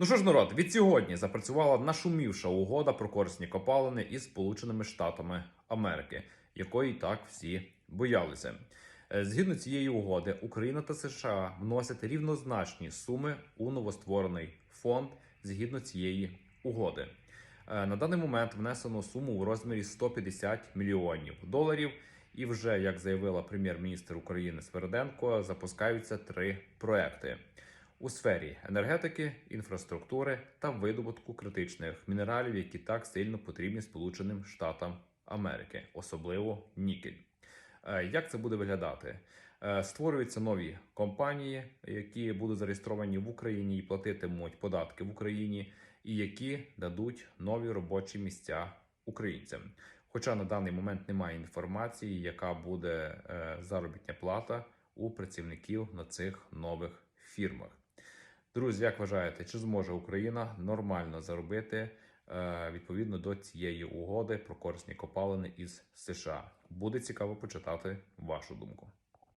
Ну що ж, народ, від сьогодні запрацювала нашумівша угода про корисні копалини із Сполученими Штатами Америки, якої так всі боялися. Е, Згідно цієї угоди, Україна та США вносять рівнозначні суми у новостворений фонд згідно цієї угоди. Е, На даний момент внесено суму у розмірі 150 мільйонів доларів. І вже як заявила прем'єр-міністр України Сверденко, запускаються три проекти у сфері енергетики, інфраструктури та видобутку критичних мінералів, які так сильно потрібні Сполученим Штатам Америки, особливо нікель. Е, Як це буде виглядати? Е, Створюються нові компанії, які будуть зареєстровані в Україні і платитимуть податки в Україні, і які дадуть нові робочі місця українцям. Хоча на даний момент немає інформації, яка буде е, заробітня плата у працівників на цих нових фірмах. Друзі, як вважаєте, чи зможе Україна нормально заробити е, відповідно до цієї угоди про корисні копалини із США? Буде цікаво почитати вашу думку.